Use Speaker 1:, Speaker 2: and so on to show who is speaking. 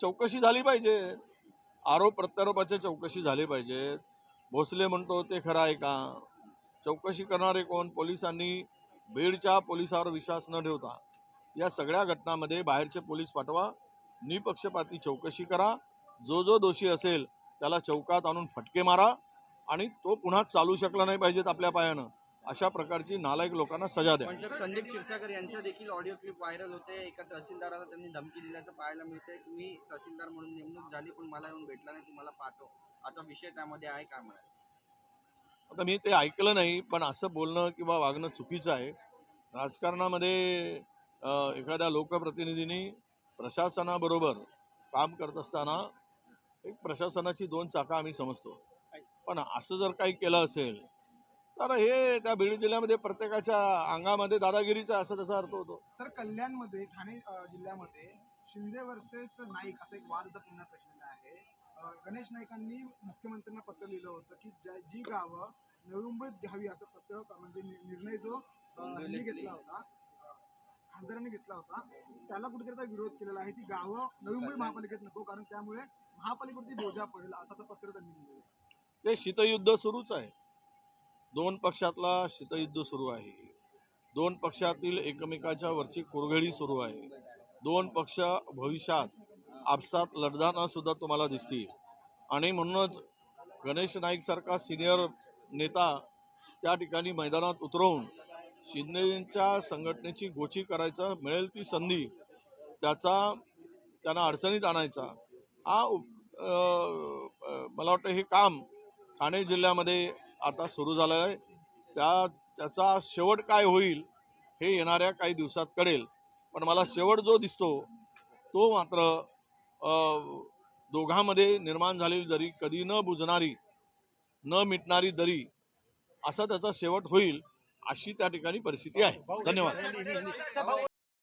Speaker 1: चौकशी झाली पाहिजे. आरोप प्रत्यारोपाची चौकशी झाली पाहिजे. भोसले म्हणतो ते खरं आहे का? चौकशी करणारे कोण? पोलिसांनी बीडच्या पोलिसावर विश्वास न ठेवता या सगळ्या घटनांमध्ये बाहेरचे पोलीस पाठवा. निपक्षपाती चौकशी करा. जो जो दोषी असेल त्याला चौकात आणून फटके मारा आणि तो पुन्हा चालू शकला नाही पाहिजेत आपल्या पायानं. अशा प्रकारची नालायक लोकांना सजा द्या.
Speaker 2: संदीप क्षीरसागर यांचं देखील ऑडिओ क्लिप व्हायरल होते. एका तहसीलदाराला त्यांनी धमकी दिल्याचं पाहायला मिळते मी तहसीलदार म्हणून नेमणूक झाली पण मला येऊन भेटला नाही तुम्हाला पाहतो. असा विषय त्यामध्ये आहे काय म्हणाल?
Speaker 1: आता मी ते ऐकलं नाही पण असं बोलणं किंवा वागणं चुकीचं आहे. राजकारणामध्ये एखाद्या लोकप्रतिनिधींनी प्रशासनाबरोबर काम करत असताना एक प्रशासनाची दोन चाकं आम्ही समजतो. पण असं जर काही केलं असेल तर हे त्या बीड जिल्ह्यामध्ये प्रत्येकाच्या अंगामध्ये दादागिरीचा असा त्याचा अर्थ होतो.
Speaker 3: सर कल्याणमध्ये ठाणे जिल्ह्यामध्ये शिंदे वर्सेस नाईक असा एक वाद पुण्यात पेटलेला आहे. गणेश नाईकांनी मुख्यमंत्र्यांना पत्र लिहिलं होतं की जी गावं निवडणुकीत घ्यावी असं पत्र म्हणजे निर्णय जो घेतला. होता खासदारांनी घेतला होता त्याला कुठेतरी विरोध केलेला आहे ती गावं नवी मुंबई महापालिकेत नको कारण त्यामुळे महापालिकेवरती बोजा पडेल असं पत्र त्यांनी लिहिलं
Speaker 1: ते शीतयुद्ध सुरूच आहे. दोन पक्षातला शीतयुद्ध सुरू आहे. दोन पक्षातील एकमेकाच्या वरची कुरघडी सुरू आहे. दोन पक्ष भविष्यात आपसात लढताना सुद्धा तुम्हाला दिसतील. आणि म्हणूनच गणेश नाईकसारखा सिनियर नेता त्या ठिकाणी मैदानात उतरवून शिंदेच्या संघटनेची गोची करायचा मिळेल ती संधी त्याचा त्यांना अडचणीत आणायचा. हा मला वाटतं हे काम ठाणे जिल्ह्यामध्ये आता सुरू झालं आहे त्या त्याचा शेवट काय होईल हे येणाऱ्या काही दिवसात कळेल. पण मला शेवट जो दिसतो तो मात्र दोघांमध्ये निर्माण झालेली दरी कधी न बुजणारी न मिटणारी दरी असा त्याचा शेवट होईल अशी त्या ठिकाणी परिस्थिती आहे. धन्यवाद.